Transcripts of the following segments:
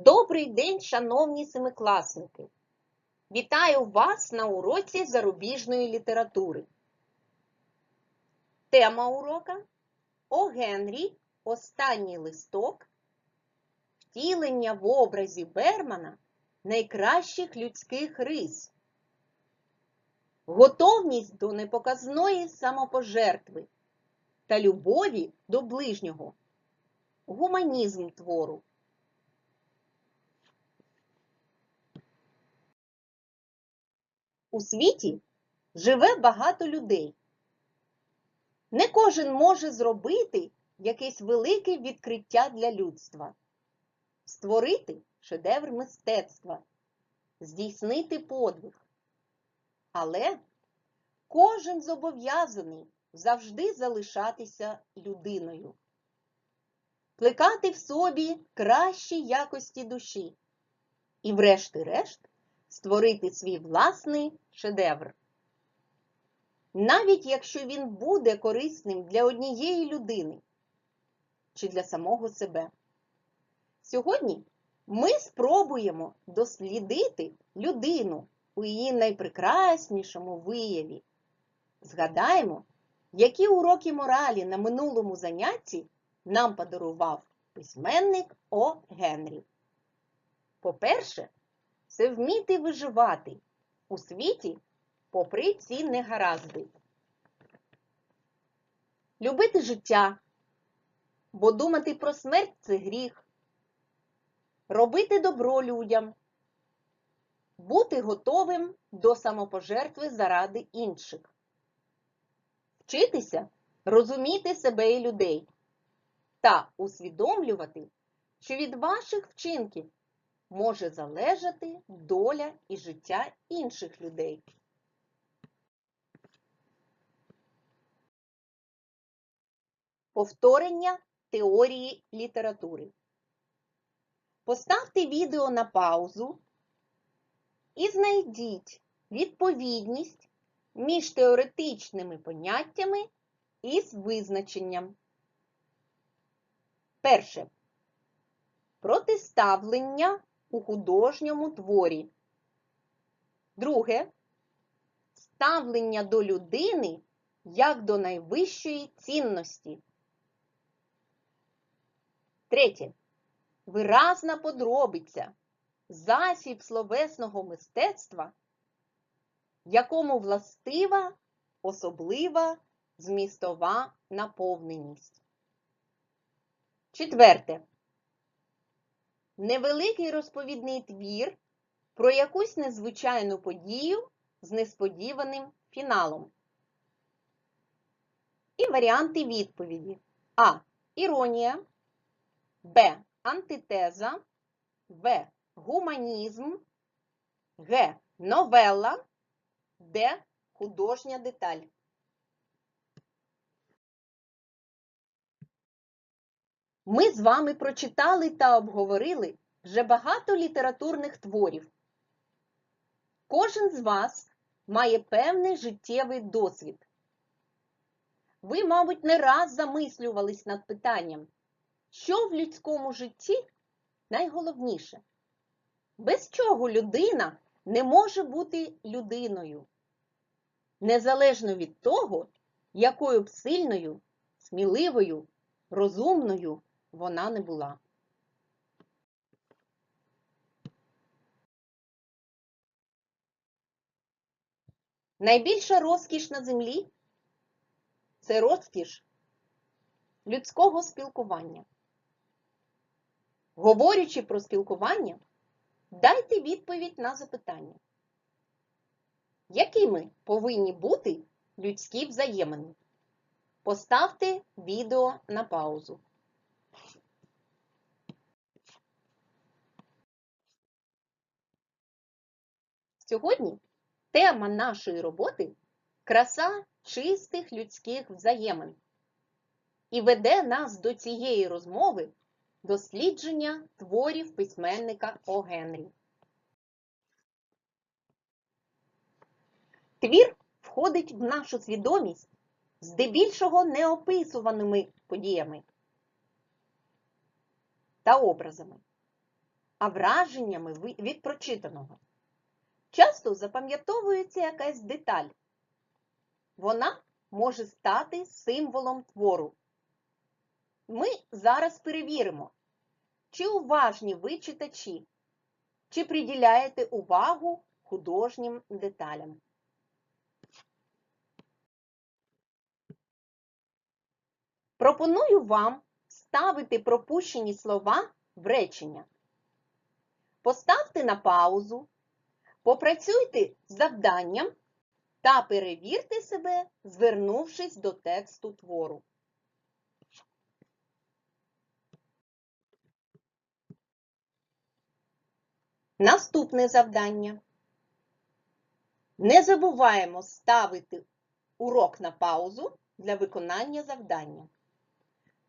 Добрий день, шановні семикласники! Вітаю вас на уроці зарубіжної літератури. Тема урока О Генрі Останній листок. Втілення в образі Бермана найкращих людських рис. Готовність до непоказної самопожертви та любові до ближнього. Гуманізм твору. У світі живе багато людей. Не кожен може зробити якесь велике відкриття для людства, створити шедевр мистецтва, здійснити подвиг. Але кожен зобов'язаний завжди залишатися людиною, плекати в собі кращі якості душі і, врешті-решт, створити свій власний шедевр. Навіть якщо він буде корисним для однієї людини чи для самого себе. Сьогодні ми спробуємо дослідити людину у її найпрекраснішому вияві. Згадаємо, які уроки моралі на минулому занятті нам подарував письменник О. Генрі. По-перше, це вміти виживати у світі попри ці негаразди. Любити життя, бо думати про смерть це гріх. Робити добро людям, бути готовим до самопожертви заради інших. Вчитися розуміти себе і людей та усвідомлювати, що від ваших вчинків може залежати доля і життя інших людей. Повторення теорії літератури. Поставте відео на паузу і знайдіть відповідність між теоретичними поняттями із визначенням. Перше. Протиставлення у художньому творі. Друге. Ставлення до людини як до найвищої цінності. Третє. Виразна подробиця. Засіб словесного мистецтва, якому властива особлива змістова наповненість. Четверте. Невеликий розповідний твір про якусь незвичайну подію з несподіваним фіналом. І варіанти відповіді. А. Іронія. Б. Антитеза. В. Гуманізм. Г. Новела. Д. Художня деталь. Ми з вами прочитали та обговорили вже багато літературних творів. Кожен з вас має певний життєвий досвід. Ви, мабуть, не раз замислювались над питанням, що в людському житті найголовніше? Без чого людина не може бути людиною, незалежно від того, якою б сильною, сміливою, розумною вона не була. Найбільша розкіш на землі це розкіш людського спілкування. Говорячи про спілкування, дайте відповідь на запитання. Якими повинні бути людські взаємини? Поставте відео на паузу. Сьогодні тема нашої роботи краса чистих людських взаємин. І веде нас до цієї розмови дослідження творів письменника О. Генрі. Твір входить в нашу свідомість здебільшого неописуваними подіями та образами. а враженнями від прочитаного. Часто запам'ятовується якась деталь. Вона може стати символом твору. Ми зараз перевіримо, чи уважні ви читачі, чи приділяєте увагу художнім деталям. Пропоную вам ставити пропущені слова в речення. Поставте на паузу, попрацюйте з завданням та перевірте себе, звернувшись до тексту твору. Наступне завдання. Не забуваємо ставити урок на паузу для виконання завдання.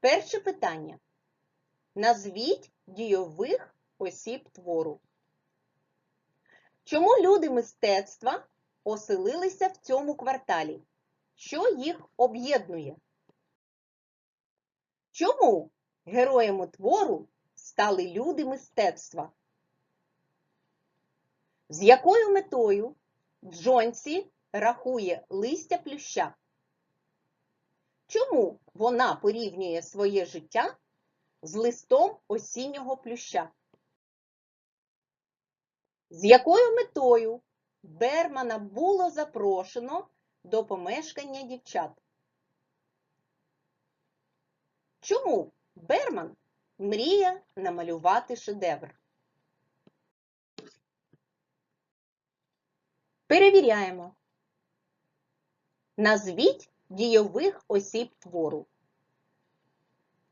Перше питання. Назвіть дійових осіб твору. Чому люди мистецтва оселилися в цьому кварталі? Що їх об'єднує? Чому героями твору стали люди мистецтва? З якою метою Джонсі рахує листя плюща? Чому вона порівнює своє життя з листом осіннього плюща? З якою метою Бермана було запрошено до помешкання дівчат? Чому Берман мріє намалювати шедевр? Перевіряємо. Назвіть дійових осіб твору.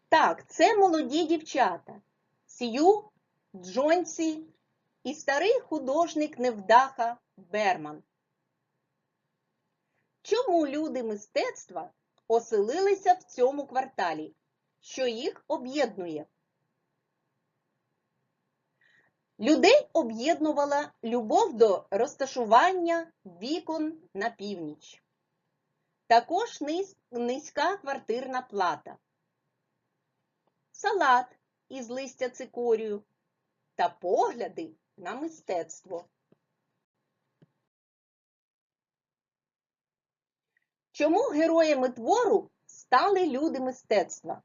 Так, це молоді дівчата. Сью, Джонсі і старий художник невдаха Берман. Чому люди мистецтва оселилися в цьому кварталі? Що їх об'єднує? Людей об'єднувала любов до розташування вікон на північ. Також низ- низька квартирна плата, салат із листя цикорію та погляди на мистецтво. Чому героями твору стали люди мистецтва?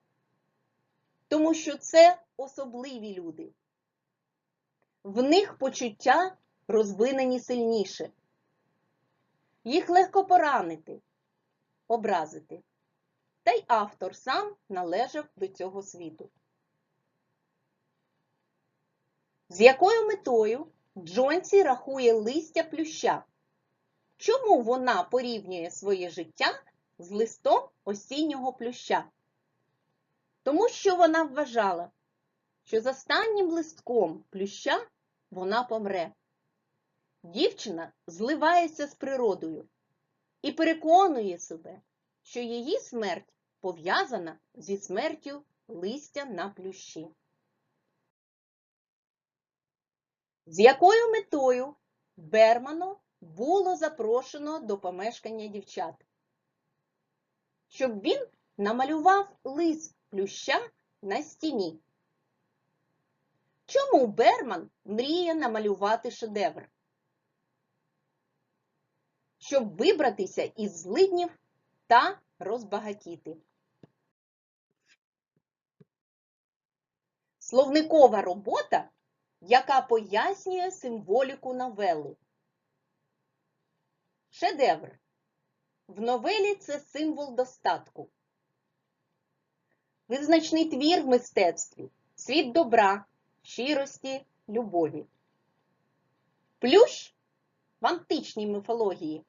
Тому що це особливі люди. В них почуття розвинені сильніше. Їх легко поранити, образити. Та й автор сам належав до цього світу. З якою метою Джонсі рахує листя плюща? Чому вона порівнює своє життя з листом осіннього плюща? Тому що вона вважала, що з останнім листком плюща вона помре. Дівчина зливається з природою і переконує себе, що її смерть пов'язана зі смертю листя на плющі. З якою метою Берману було запрошено до помешкання дівчат? Щоб він намалював лист плюща на стіні. Чому Берман мріє намалювати шедевр? Щоб вибратися із злиднів та розбагатіти. Словникова робота, яка пояснює символіку новели. Шедевр. В новелі це символ достатку. Визначний твір в мистецтві, світ добра, щирості, любові. Плющ в античній міфології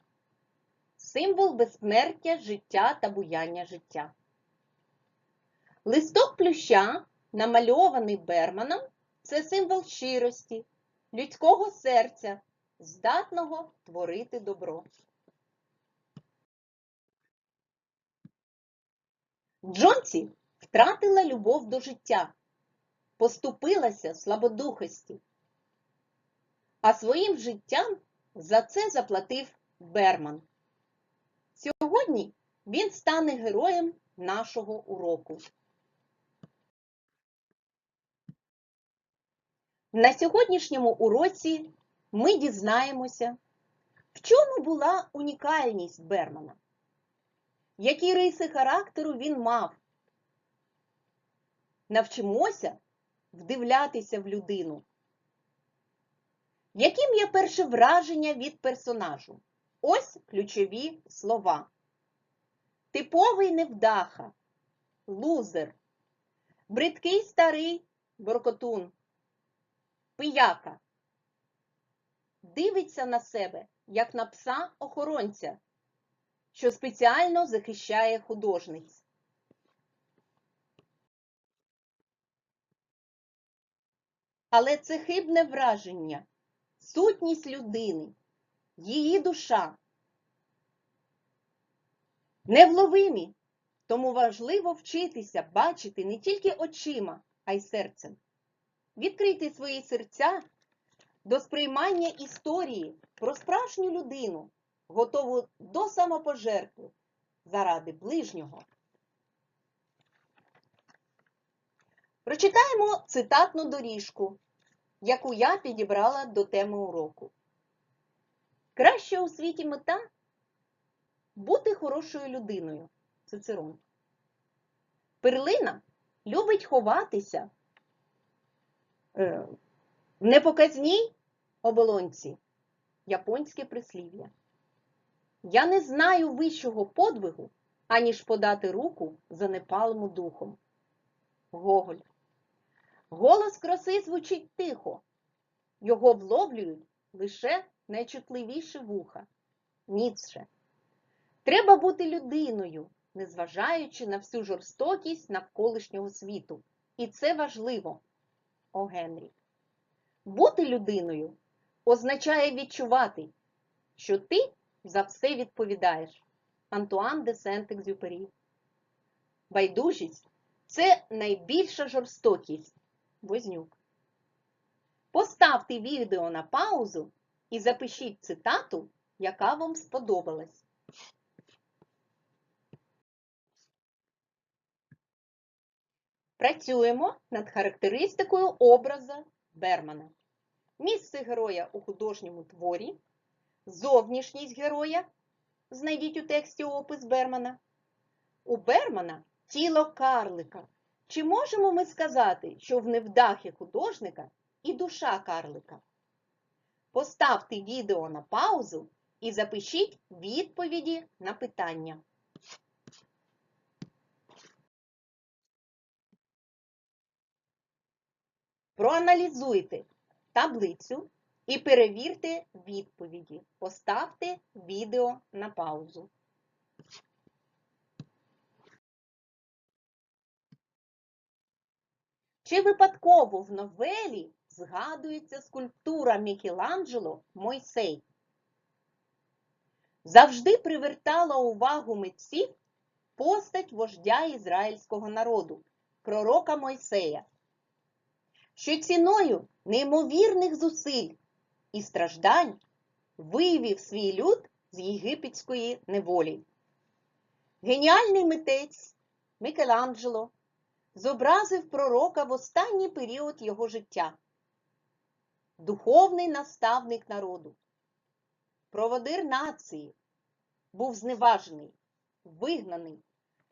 символ безсмертя, життя та буяння життя. Листок плюща, намальований Берманом, це символ щирості, людського серця, здатного творити добро. Джонсі втратила любов до життя, поступилася слабодухості, а своїм життям за це заплатив Берман. Сьогодні він стане героєм нашого уроку. На сьогоднішньому уроці ми дізнаємося, в чому була унікальність Бермана, які риси характеру він мав. Навчимося вдивлятися в людину. Яким є перше враження від персонажу? Ось ключові слова. Типовий невдаха, лузер, бридкий старий боркотун, пияка. Дивиться на себе, як на пса-охоронця, що спеціально захищає художниць. Але це хибне враження, сутність людини, її душа. Невловимі, тому важливо вчитися бачити не тільки очима, а й серцем. Відкрити свої серця до сприймання історії про справжню людину, готову до самопожертви заради ближнього. Прочитаємо цитатну доріжку, яку я підібрала до теми уроку. Краща у світі мета бути хорошою людиною. Цицерон. Перлина любить ховатися непоказній оболонці. Японське прислів'я. Я не знаю вищого подвигу, аніж подати руку занепалому духом. Гоголь. Голос краси звучить тихо. Його вловлюють лише найчутливіші вуха. Ніцше. Треба бути людиною, незважаючи на всю жорстокість навколишнього світу. І це важливо. О Генрі. Бути людиною означає відчувати, що ти за все відповідаєш. Антуан де Сент-Екзюпері. Байдужість це найбільша жорстокість. Вознюк. Поставте відео на паузу і запишіть цитату, яка вам сподобалась. Працюємо над характеристикою образа Бермана. Місце героя у художньому творі, зовнішність героя. Знайдіть у тексті опис Бермана. У Бермана тіло карлика. Чи можемо ми сказати, що в невдахі художника і душа карлика? Поставте відео на паузу і запишіть відповіді на питання. Проаналізуйте таблицю і перевірте відповіді. Поставте відео на паузу. Чи випадково в новелі згадується скульптура Мікеланджело Мойсей? Завжди привертала увагу митців постать вождя ізраїльського народу, пророка Мойсея, що ціною неймовірних зусиль і страждань вивів свій люд з єгипетської неволі. Геніальний митець Мікеланджело зобразив пророка в останній період його життя, духовний наставник народу, проводир нації, був зневажений, вигнаний,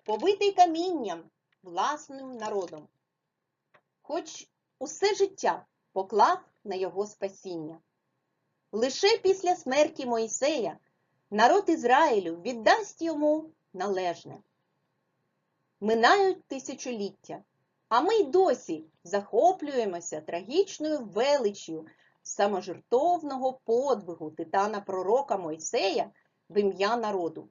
побитий камінням власним народом, хоч усе життя поклав на його спасіння. Лише після смерті Мойсея народ Ізраїлю віддасть йому належне. Минають тисячоліття, а ми й досі захоплюємося трагічною величчю саможертовного подвигу титана пророка Мойсея в ім'я народу.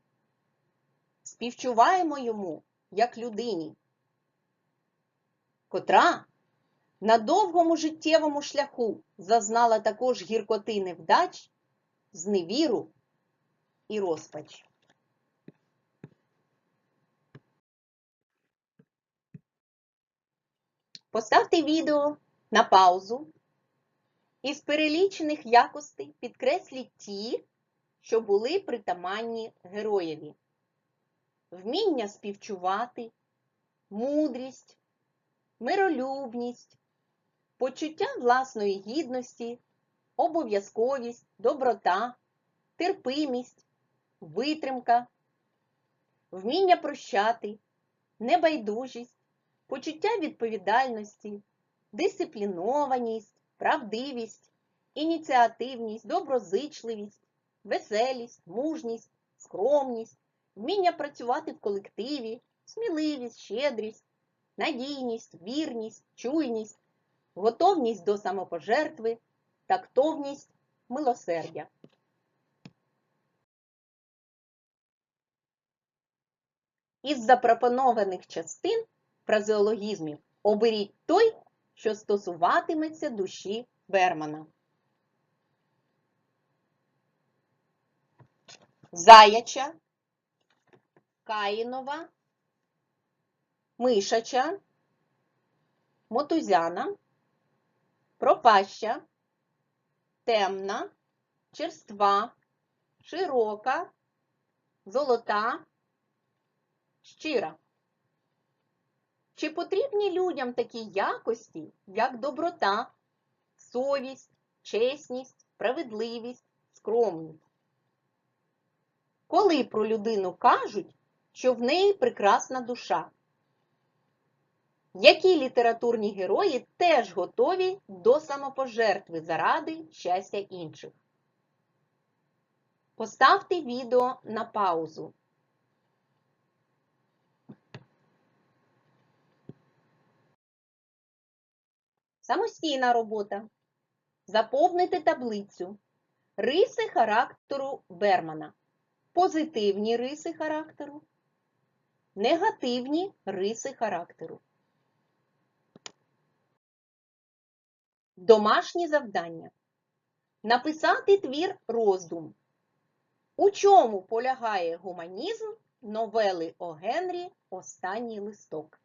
Співчуваємо йому як людині, котра на довгому життєвому шляху зазнала також гіркоти невдач, зневіру і розпач. Поставте відео на паузу. Із перелічених якостей підкресліть ті, що були притаманні героєві. Вміння співчувати, мудрість, миролюбність, почуття власної гідності, обов'язковість, доброта, терпимість, витримка, вміння прощати, небайдужість, почуття відповідальності, дисциплінованість, правдивість, ініціативність, доброзичливість, веселість, мужність, скромність, вміння працювати в колективі, сміливість, щедрість, надійність, вірність, чуйність, готовність до самопожертви, тактовність, милосердя. Із запропонованих частин фразеологізмів оберіть той, що стосуватиметься душі Бермана. Заяча, Каїнова, Мишача, Мотузяна, Пропаща, Темна, Черства, Широка, Золота, Щира. Чи потрібні людям такі якості, як доброта, совість, чесність, справедливість, скромність? Коли про людину кажуть, що в неї прекрасна душа? Які літературні герої теж готові до самопожертви заради щастя інших? Поставте відео на паузу. Самостійна робота. Заповнити таблицю. Риси характеру Бермана. Позитивні риси характеру. Негативні риси характеру. Домашні завдання. Написати твір роздум. У чому полягає гуманізм новели О Генрі Останній листок?